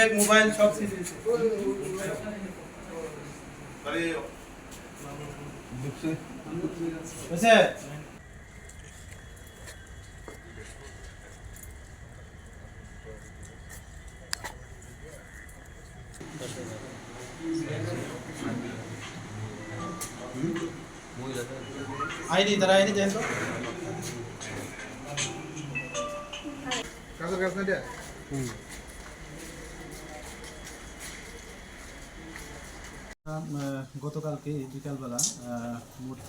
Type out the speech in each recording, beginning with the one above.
Bag mobile সব সিজ হয়েছে বুঝছে আইডি তারা আইডি দেন তো কাজের কাজ গতকালকে বিকালবেলা মোট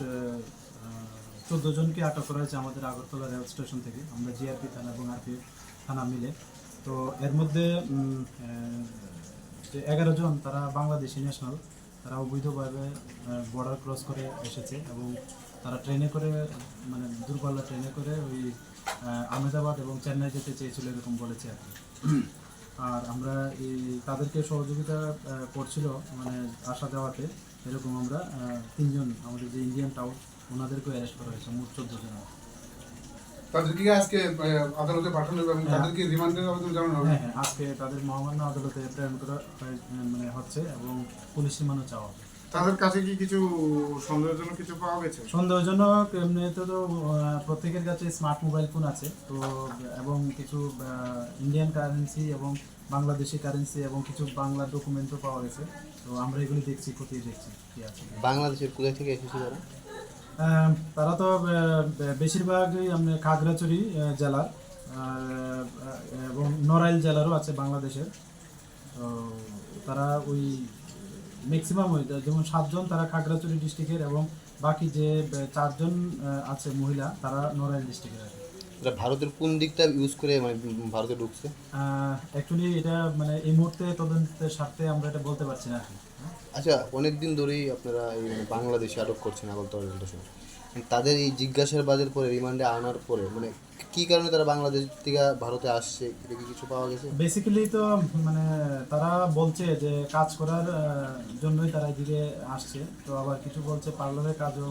চোদ্দ জনকে আটক করা হয়েছে আমাদের আগরতলা রেল স্টেশন থেকে। আমরা জিআরপি থানা এবং আরপি থানা মিলে। তো এর মধ্যে যে এগারো জন তারা বাংলাদেশি ন্যাশনাল তারা অবৈধভাবে বর্ডার ক্রস করে এসেছে এবং তারা ট্রেনে করে মানে দূরপাল্লা ট্রেনে করে ওই আহমেদাবাদ এবং চেন্নাই যেতে চেয়েছিল এরকম বলেছে আর আর আমরা এই তাদেরকে সহযোগিতা করছিল মানে আসা দেওয়াতে এরকম আমরা তিনজন আমাদের যে ইন্ডিয়ান টাউন ওনাদেরকে অ্যারেস্ট করা হয়েছে মোট চোদ্দ জন। তাদেরকে আজকে আদালতে পাঠানো এবং হ্যাঁ। তাদেরকে রিমান্ডের আবেদন জানানো হবে? হ্যাঁ হ্যাঁ আজকে তাদের মহামান্য আদালতে প্রেরণ করা মানে হচ্ছে এবং পুলিশ সীমানো চাওয়া হবে। তাদের কাছে কি কিছু সন্দেহজনক কিছু পাওয়া গেছে? সন্দেহজনক এমনিতে তো প্রত্যেকের কাছে স্মার্ট মোবাইল ফোন আছে। তো এবং কিছু ইন্ডিয়ান কারেন্সি এবং বাংলাদেশি কারেন্সি এবং কিছু বাংলা ডকুমেন্টও পাওয়া গেছে। তো আমরা এগুলি দেখছি খতিয়ে দেখছি কি আছে। বাংলাদেশের কোথায় থেকে এসেছে তারা? তারা তো বেশিরভাগই আমরা খাগড়াছড়ি জেলার এবং নড়াইল জেলারও আছে বাংলাদেশের। তো তারা ওই ম্যাক্সিমাম যেমন সাতজন তারা খাগড়াছড়ি ডিস্ট্রিক্টের এবং বাকি যে চারজন আছে মহিলা তারা নড়াইল ডিস্ট্রিক্টের আছে এরা ভারতের কোন দিকটা ইউজ করে মানে ভারতে ঢুকছে? অ্যাকচুয়ালি এটা মানে এই মুহূর্তে তদন্তের স্বার্থে আমরা এটা বলতে পারছি না? আচ্ছা অনেক দিন ধরেই আপনারা এই মানে বাংলাদেশে আটক করছেন রেল স্টেশনে তাদের এই জিজ্ঞাসাবাদের পরে রিমান্ডে আনার পরে মানে কি কারণে তারা বাংলাদেশ থেকে ভারতে আসছে? এটা কি কিছু পাওয়া গেছে? বেসিক্যালি তো মানে তারা বলছে যে কাজ করার জন্যই তারা এদিকে আসছে। তো আবার কিছু বলছে পার্লারের কাজও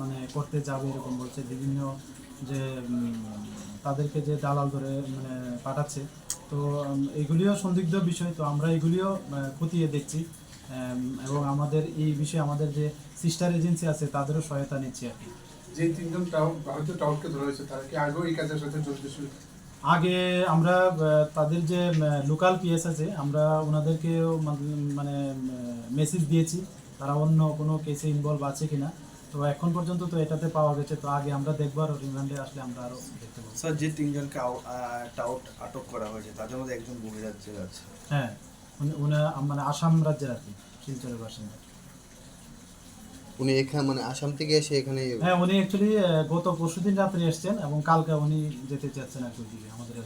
মানে করতে যাবে এরকম বলছে। বিভিন্ন যে তাদেরকে যে দালাল ধরে মানে পাঠাচ্ছে। তো এগুলিও সন্দিগ্ধ বিষয়। তো আমরা এগুলিও খতিয়ে দেখছি। এবং আমাদের এই বিষয়ে আমাদের যে সিস্টার এজেন্সি আছে, তাদেরও সহায়তা নিচ্ছি আর কি। যে তিনজন টাউট ভারতীয় টাউটকে ধরা হয়েছে তারা কি আগেও এই কাজের সাথে জড়িত ছিল? আগে আমরা তাদের যে লোকাল পিএস আছে আমরা ওনাদেরকেও মান- মেসেজ দিয়েছি। তারা অন্য কোনো কেসে ইনভলভ আছে কিনা। তো এখন পর্যন্ত তো এটাতে পাওয়া গেছে। তো আগে আমরা দেখব আর রিমান্ডে আসলে আমরা আরও দেখতে পাবো। স্যার যে তিনজনকে টাউট আটক করা হয়েছে তাদের মধ্যে একজন বহিরাজ্যের আছে। হ্যাঁ উনি উনি মানে আসাম রাজ্যের আর কি শিলচরের বাসিন্দা। উনি এখানে মানে আসাম থেকে এসে এখানে হ্যাঁ উনি অ্যাকচুয়ালি গত পরশুদিন রাত্রে এসেছেন এবং কালকে উনি যেতে চাচ্ছেন আর কি আমাদের